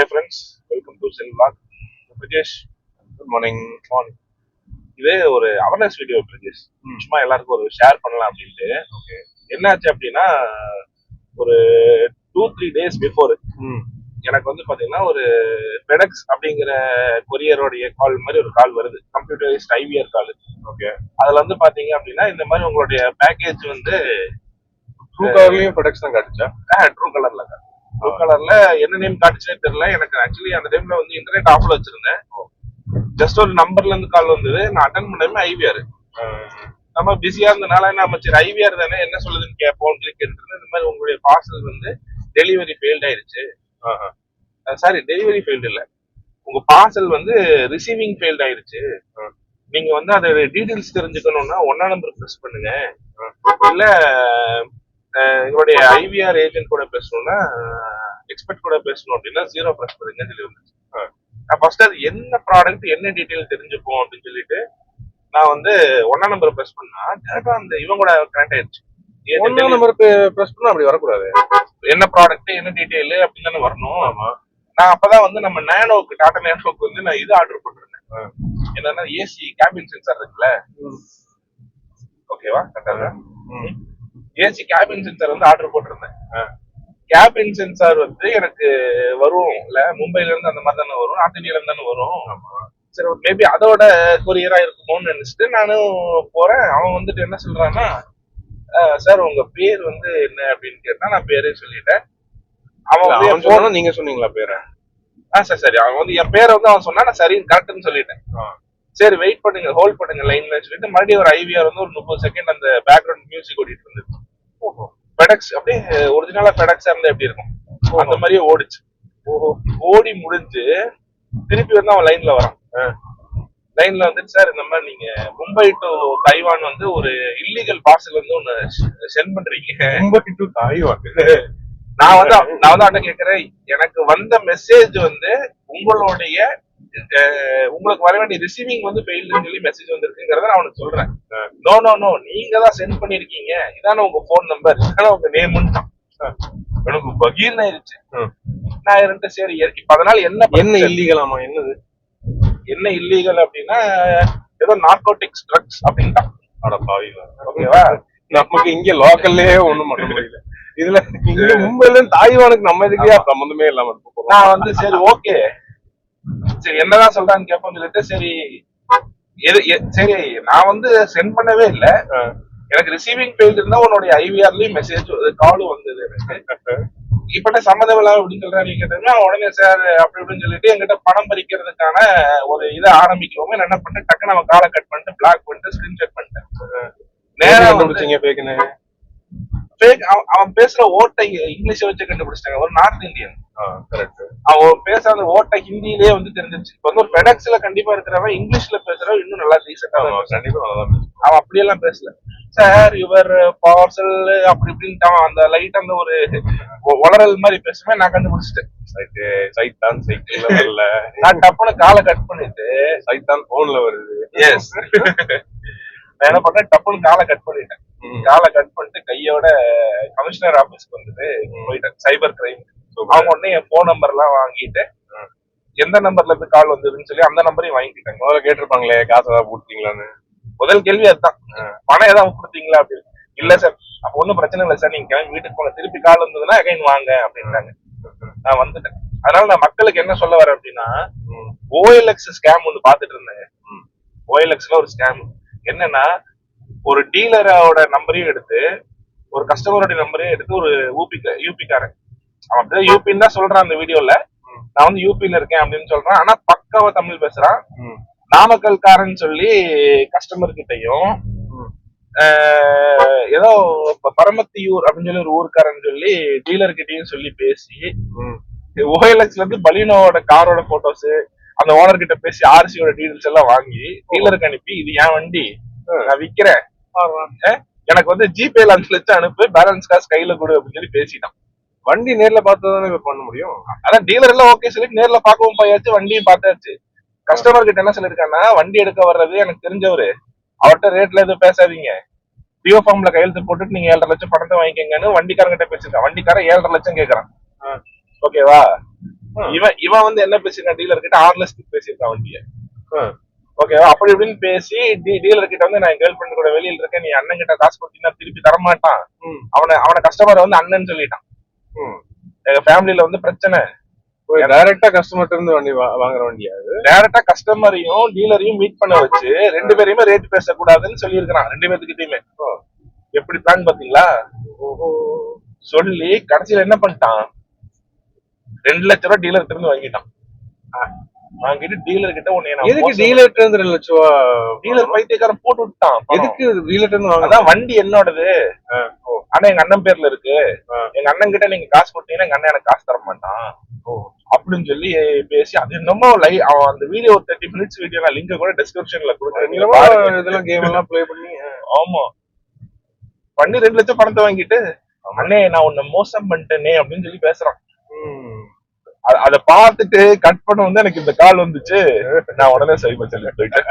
Hi friends welcome to cell block Prajesh good morning morning இது ஒரு awareness video Brajesh சும்மா எல்லாருக்கும் ஒரு ஷேர் பண்ணலாம் அப்படின்ட்டு. ஓகே. என்னாச்சு அப்படின்னா ஒரு டூ த்ரீ டேஸ் பிஃபோர் எனக்கு வந்து பாத்தீங்கன்னா ஒரு பெடக்ஸ் அப்படிங்கிற கொரியருடைய கால் மாதிரி ஒரு கால் வருது. Computerised IVR call okay. அதுல வந்து பாத்தீங்க அப்படின்னா இந்த மாதிரி உங்களுடைய பேக்கேஜ் வந்து ட்ரூ கலர்லயும் ப்ரொடக்ட்ஸ் தான் காட்டுச்சா? ட்ரூ கலர்ல ப்ளூ கலர்ல என்ன நேம் காட்டுச்சுனே தெரியல. எனக்கு ஆக்சுவலி அந்த டைம்ல வந்து இன்டர்நெட் ஆஃப்ல வச்சிருந்தேன். ஜஸ்ட் ஒரு நம்பர்ல இருந்து கால் வந்தது. நான் அட்டன் பண்ணவே ஐவிஆர் நம்ம பிஸியா இருந்தனால நம்ம சரி ஐவிஆர் தானே? என்ன சொல்லுதுன்னு கேட்போம் சொல்லி கேட்டு இந்த மாதிரி உங்களுடைய பார்சல் வந்து டெலிவரி ஃபெயில்ட் ஆயிருச்சு. சாரி டெலிவரி ஃபெயில்டு இல்ல. உங்க பார்சல் வந்து ரிசீவிங் ஃபெயில்ட் ஆயிருச்சு. நீங்க வந்து அதை டீடைல்ஸ் தெரிஞ்சுக்கணும்னா ஒன்னா நம்பர் ப்ரெஸ் பண்ணுங்க. இல்ல எங்களுடைய ஐவிஆர் ஏஜென்ட் கூட பேசணும்னா எக்ஸ்பர்ட் கூட பேசணும் அப்படின்னா ஜீரோ ப்ரெஸ் பண்ணுங்க சொல்லி வந்துச்சு நான் ஃபர்ஸ்ட் அது என்ன ப்ராடக்ட் என்ன டீடைல் தெரிஞ்சுப்போம் அப்படின்னு சொல்லிட்டு நான் வந்து ஒன்னா நம்பர் ப்ரெஸ் பண்ணா டேரக்டா அந்த இவங்க கூட கனெக்ட் ஆயிடுச்சு ஒன்னாம் நம்பருக்கு ப்ரெஸ் பண்ணா அப்படி வரக்கூடாது. என்ன ப்ராடக்ட் என்ன டீடைல் அப்படின்னு தானே வரணும். நான் அப்பதான் வந்து நம்ம நேனோக்கு டாடா நேனோக்கு வந்து நான் இது ஆர்டர் பண்ணிருந்தேன் என்னன்னா ஏசி கேபின் சென்சார் இருக்குல்ல? ஓகேவா கரெக்டா ஏசி கேபின் சென்சார் வந்து ஆர்டர் போட்டிருந்தேன். கேபின் சென்சார் வந்து எனக்கு வரும் இல்ல. மும்பைல இருந்து அந்த மாதிரி தானே வரும் இந்தியால இருந்து தானே வரும். சரி மேபி அதோட கொரியரா இருக்குமோன்னு நினைச்சிட்டு நானும் போறேன். அவன் வந்துட்டு என்ன சொல்றான்னா சார் உங்க பேர் வந்து என்ன? அப்படின்னு கேட்டா நான் பேரே சொல்லிட்டேன். அவன் சொன்னா நீங்க சொன்னீங்களா பேரை? ஆ சரி சரி. அவன் வந்து என் பேரை வந்து அவன் சொன்னா நான் சரி கரெக்ட்னு சொல்லிட்டேன். சரி வெயிட் பண்ணுங்க ஹோல்ட் பண்ணுங்க லைன்ல சொல்லிட்டு மறுபடியும் ஒரு ஐவிஆர் வந்து ஒரு முப்பது செகண்ட் அந்த பேக்ரவுண்ட் மியூசிக் ஓடிட்டு இருந்தது. பெடக்ஸ் அப்படியே ஒரிஜினலா பெடக்ஸா இருந்தா எப்படி இருக்கும்? அந்த மாதிரியே ஓடிச்சு. ஓடி முடிஞ்சு திருப்பி வந்து அவன் லைன்ல வரான். லைன்ல வந்துட்டு சார் இந்த மாதிரி நீங்க மும்பை டு தைவான் வந்து ஒரு இல்லீகல் பார்சல் வந்து ஒன்னு சென்ட் பண்றீங்க. மும்பை டு தாய்வான் நான் வந்து நான் வந்து அண்ணன் கேக்குறேன் எனக்கு வந்த மெசேஜ் வந்து உங்களுடைய உங்களுக்கு வர வேண்டிய ரிசீவிங் வந்து ஃபெயில்டுன்னு சொல்லி மெசேஜ் வந்திருக்குங்கிறத நான் அவனுக்கு சொல்றேன். நோ நோ நோ நீங்க தான் சென்ட் பண்ணிருக்கீங்க. இதானே உங்க ஃபோன் நம்பர் இதானே உங்க நேம்னு எனக்கு பகீர்னு ஆயிருச்சு. நான் இருந்துட்டு சரி இப்ப அதனால என்ன என்ன? இல்லீகலாமா என்னது? என்ன இல்லீகல் அப்படின்னா ஏதோ நார்கோட்டிக்ஸ் ட்ரக்ஸ் அப்படின்ட்டான் அட பாவிங்களா ஓகேவா? நமக்கு இங்க லோக்கல்லே ஒண்ணும் பண்ண முடியல. இதுல இங்க மும்பைல இருந்து தாய்வானுக்கு நம்ம இதுக்கே சம்பந்தமே இல்லாம. நான் வந்து சரி ஓகே சரி என்னதான் சொல்றான்னு கேட்போம் சொல்லிட்டு சரி எது சரி நான் வந்து சென்ட் பண்ணவே இல்ல. எனக்கு ரிசீவிங் ஃபெயில் இருந்தா உன்னுடைய ஐவிஆர்லயும் மெசேஜ் காலும் வந்தது எனக்கு. இப்ப சம்மதம் இல்லை அப்படின்னு சொல்றேன் நீங்க கேட்டீங்கன்னா உடனே சார் அப்படி இப்படின்னு சொல்லிட்டு எங்கிட்ட பணம் பறிக்கிறதுக்கான ஒரு இதை ஆரம்பிக்கவும் நான் என்ன பண்ணேன் டக்குன்னு அவன் காலை கட் பண்ணிட்டு பிளாக் பண்ணிட்டு ஸ்கிரீன்ஷாட் பண்ணிட்டேன். எப்படி நேரா வந்து கண்டுபிடிச்சீங்க பேக்குன்னு அவன் பேசுற ஓட்டை இங்கிலீஷை வச்சு கண்டுபிடிச்சிட்டாங்க. ஒரு நார்த் இந்தியன். கரெக்ட் அவன் பேசுற அந்த ஓட்டை ஹிந்திலேயே வந்து தெரிஞ்சிருச்சு. இப்ப வந்து பெடக்ஸ்ல கண்டிப்பா இருக்கிறவன் இங்கிலீஷ்ல பேசுறவன் இன்னும் நல்லா டீசெண்டா கண்டிப்பா. அவன் அப்படியெல்லாம் பேசல. சார் இவர் பார்சல் அப்படி இப்படின்ட்டு அவன் அந்த லைட் அந்த ஒரு உளறல் மாதிரி பேசுவேன் நான் கண்டுபிடிச்சிட்டேன். சைத்தான் சைக்கிள்ல வரல. நான் டப்புனு காலை கட் பண்ணிட்டு சைத்தான் போன்ல வருது. எஸ் நான் என்ன பண்ணேன் டப்புனு காலை கட் பண்ணிட்டேன். காலை கட் பண்ணிட்டு கையோட கமிஷனர் ஆபீஸ்க்கு வந்துட்டு போயிட்டேன். சைபர் கிரைம் அவங்க உடனே என் போன் நம்பர் எல்லாம் வாங்கிட்டு எந்த நம்பர்ல இருந்து கால் வந்ததுன்னு சொல்லி அந்த நம்பரையும் வாங்கிக்கிட்டாங்க. முதல்ல கேட்டிருப்பாங்களே காசு ஏதாவது போட்டீங்களான்னு முதல் கேள்வி அதுதான். பணம் ஏதாவது கொடுத்தீங்களா அப்படின்னு. இல்ல சார் அப்ப ஒண்ணும் பிரச்சனை இல்லை சார் நீங்க கிளம்பி வீட்டுக்கு போங்க. திருப்பி கால் வந்ததுன்னா அகைன் வாங்க அப்படின்ட்டாங்க. நான் வந்துட்டேன். அதனால நான் மக்களுக்கு என்ன சொல்ல வரேன் அப்படின்னா ஓஎல்எக்ஸ் ஸ்கேம் ஒன்று பார்த்துட்டு இருந்தேன். ஓஎல்எக்ஸ்ல ஒரு ஸ்கேம் என்னன்னா ஒரு டீலரோட நம்பரையும் எடுத்து ஒரு கஸ்டமரோட நம்பரையும் எடுத்து ஒரு ஊபி யூபிக்காரன் அவன் யூபின்னு தான் சொல்றான் அந்த வீடியோல. நான் வந்து யூபில இருக்கேன் அப்படின்னு சொல்றான். ஆனா பக்காவா தமிழ் பேசுறான். ம். நாமக்கல்காரன் சொல்லி கஸ்டமர் கிட்டயும் ஏதோ பரமத்தியூர் அப்படின்னு சொல்லி ஒரு ஊருக்காரன் சொல்லி டீலர் கிட்டயும் சொல்லி பேசி. ஓஎல்எக்ஸ்ல இருந்து பலினோட காரோட போட்டோஸ் அந்த ஓனர் கிட்ட பேசி ஆர்சியோட டீடைல்ஸ் எல்லாம் வாங்கி டீலருக்கு அனுப்பி இது என் வண்டி நான் விக்கிறேன். எனக்கு வந்து ஜிபேல அஞ்சு லட்சம் அனுப்பு பேலன்ஸ் காசு கையில கொடு அப்படின்னு சொல்லி பேசிட்டான். வண்டி நேர்ல பார்த்தா தானே பண்ண முடியும்? அதான் டீலர் எல்லாம் ஓகே சொல்லி நேர்ல பார்க்கவும் போயாச்சு வண்டியும் பார்த்தாச்சு. கஸ்டமர் கிட்ட என்ன சொல்லிருக்காங்கன்னா வண்டி எடுக்க வர்றது எனக்கு தெரிஞ்சவரு. அவர்கிட்ட ரேட்ல எதுவும் பேசாதீங்க. பிஓ ஃபார்ம்ல கையெழுத்து போட்டுட்டு நீங்க ஏழரை லட்சம் பணத்தை வாங்கிக்கங்கன்னு வண்டிக்காரங்கிட்ட பேசிருக்கான் வண்டிக்காரன் ஏழரை லட்சம் கேக்குறான். ஓகேவா இவன் இவன் வந்து என்ன பேசிருக்கான் டீலர் கிட்ட ஆறு லட்சத்துக்கு பேசியிருக்கான் வண்டிய. ஓகேவா அப்படி இப்படின்னு பேசி டீலர் கிட்ட வந்து நான் கேர்ள் ஃபிரெண்ட் கூட வெளியில இருக்கேன் நீ அண்ணன் கிட்ட காசு கொடுத்தீங்கன்னா திருப்பி தர மாட்டான் ம். அவனை அவனை கஸ்டமர் வந்து அண்ணன் சொல்லிட்டான். எங்க ஃபேமிலில வந்து பிரச்சனை. டைரக்டா கஸ்டமர்ட்ட இருந்து வண்டி வாங்குற வண்டியா டைரக்டா கஸ்டமரையும் டீலரையும் மீட் பண்ண வச்சு ரெண்டு பேரையுமே ரேட் பேசக்கூடாதுன்னு சொல்லியிருக்கிறான். ரெண்டு பேர்த்துக்கிட்டயுமே எப்படி பிளான் பாத்தீங்களா சொல்லி கடைசியில என்ன பண்ணிட்டான்? ரெண்டு லட்ச ரூபாய் டீலர் இருந்து வாங்கிட்டான். வாங்கிட்டு டீலர் கிட்ட உன்னை நான் எதுக்கு டீலர்ட்ட இருந்து ரெண்டு லட்ச ரூபா டீலர் பைத்தியக்காரன் போட்டு விட்டான். எதுக்கு டீலர்ட்ட இருந்து வாங்க அதான் வண்டி என்னோடது. ஆனா எங்க அண்ணன் பேர்ல இருக்கு. எங்க அண்ணன் கிட்ட நீங்க காசு கொடுத்தீங்கன்னா எங்க அண்ணன் எனக்கு காசு தர மாட்டான். அப்படின்னு சொல்லி பேசி அது என்னமோ லை அவன் அந்த வீடியோ தேர்ட்டி மினிட்ஸ் வீடியோ நான் லிங்க் கூட டிஸ்கிரிப்ஷன்ல கொடுக்குறேன். இதெல்லாம் கேம் எல்லாம் ப்ளே பண்ணி ஆமா. பண்ணி ரெண்டு லட்சம் பணத்தை வாங்கிட்டு அண்ணே நான் உன்னை மோசம் பண்ணிட்டேனே அப்படின்னு சொல்லி பேசுறான். அத பார்த்துட்டு கட் பண்ண வந்து எனக்கு இந்த கால் வந்துச்சு. நான் உடனே சைபர் செல்ல போயிட்டேன்.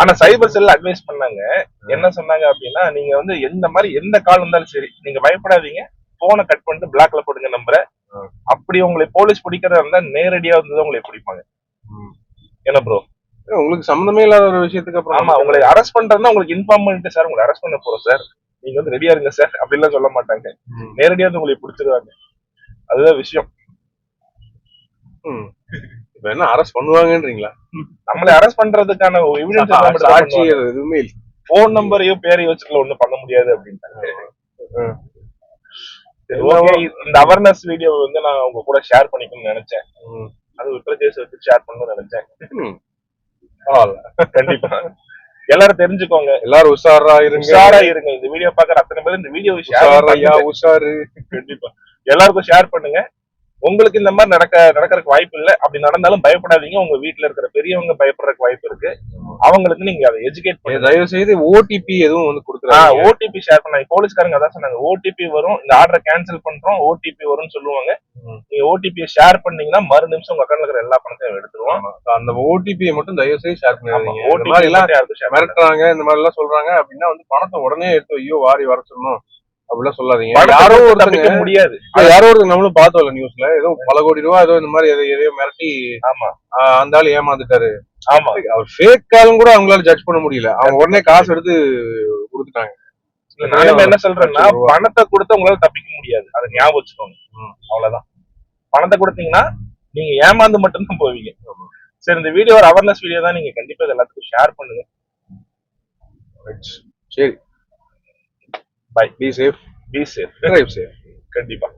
ஆனா சைபர் செல்ல அட்வைஸ் பண்ணாங்க. என்ன சொன்னாங்க அப்படின்னா நீங்க வந்து எந்த மாதிரி எந்த கால் வந்தாலும் சரி நீங்க பயப்படாதீங்க. போனை கட் பண்ணிட்டு பிளாக்ல போடுங்க நம்பரை அப்படி உங்களை போலீஸ் பிடிக்கிறதா இருந்தா நேரடியா வந்து உங்களை பிடிப்பாங்க. என்ன ப்ரோ உங்களுக்கு சம்மந்தமே இல்லாத ஒரு விஷயத்துக்கு அப்புறம் ஆமா உங்களை அரெஸ்ட் பண்றதுனா உங்களுக்கு இன்ஃபார்ம் பண்ணிட்டு சார் உங்களை அரெஸ்ட் பண்ண போறோம் சார் நீங்க வந்து ரெடியா இருங்க சார் அப்படிலாம் சொல்ல மாட்டாங்க. நேரடியா வந்து உங்களை பிடிச்சிருவாங்க. அதுதான் விஷயம். இப்ப என்ன அரெஸ்ட் பண்ணுவாங்கன்றீங்களா? நம்மளை அரெஸ்ட் பண்றதுக்கான எவிடன்ஸ் சாட்சி எதுவுமே இல்ல. போன் நம்பரையும் பேரையும் வச்சுக்கல ஒண்ணும் பண்ண முடியாது அப்படின்ட்டாங்க. இந்த அவேர்னஸ் வீடியோ வந்து நான் உங்க கூட ஷேர் பண்ணிக்கணும்னு நினைச்சேன். அது விப்ரஜேஸ் வச்சு ஷேர் பண்ணணும்னு நினைச்சேன். பரவாயில்ல. கண்டிப்பா. எல்லாரும் தெரிஞ்சுக்கோங்க. எல்லாரும் உஷாரா இருங்க. உஷாரா இருங்க. இந்த வீடியோ பாக்குற அத்தனை பேர் இந்த வீடியோ உஷாரையா ஷேர் உஷாரு கண்டிப்பா. எல்லாருக்கும் ஷேர் பண்ணுங்க. உங்களுக்கு இந்த மாதிரி நடக்க நடக்கிறதுக்கு வாய்ப்பு இல்ல. அப்படி நடந்தாலும் பயப்படாதீங்க. உங்க வீட்ல இருக்கிற பெரியவங்க பயப்படுறதுக்கு வாய்ப்பு இருக்கு. அவங்களுக்கு நீங்க அதை எஜுகேட் ஏ, பண்ணுங்க. தயவு செய்து ஓடிபி எதுவும் வந்து கொடுக்குறாங்க ஓடிபி ஷேர் பண்ணாங்க போலீஸ்காரங்க அதான் சொன்னாங்க. ஓடிபி வரும். இந்த ஆர்டரை கேன்சல் பண்றோம். ஓடிபி வரும்னு சொல்லுவாங்க. நீங்க ஓடிபி ஷேர் பண்ணீங்கன்னா மறு நிமிஷம் உங்க அக்கௌண்ட்ல இருக்கிற எல்லா பணத்தையும் எடுத்துருவோம் அந்த ஓடிபியை மட்டும் தயவு செய்து ஷேர் இந்த ஓடிபி எல்லாம். மிரட்டுறாங்க. இந்த மாதிரி எல்லாம் சொல்றாங்க. அப்படின்னா வந்து பணத்தை உடனே எடுத்து ஐயோ வாரி வர சொல்லணும். அப்படிலாம் சொல்லாதீங்க. யாரோ ஒருத்தங்க தப்பிக்க முடியாது. யாரோ ஒருத்தங்க நம்மளும் பார்த்தோம்ல நியூஸ்ல ஏதோ பல கோடி ரூபா ஏதோ இந்த மாதிரி எதை எதையோ மிரட்டி ஆமா. அந்த ஆள் ஏமாந்துட்டாரு. ஆமா. அவர் ஃபேக் ஆளும் கூட அவங்களால ஜட்ஜ் பண்ண முடியல. அவங்க உடனே காசு எடுத்து கொடுத்துட்டாங்க. நானும் என்ன சொல்றேன்னா. பணத்தை கொடுத்து உங்களால தப்பிக்க முடியாது. அதை ஞாபகம் வச்சுக்கோங்க. அவ்வளவுதான். பணத்தை கொடுத்தீங்கன்னா நீங்க ஏமாந்து மட்டும்தான் போவீங்க. சரி இந்த வீடியோ ஒரு அவேர்னஸ் வீடியோ தான். நீங்க கண்டிப்பா இது எல்லாத்துக்கும் ஷேர் பண்ணுங்க. சரி. Bye. Be safe be safe drive safe கண்டிப்பா.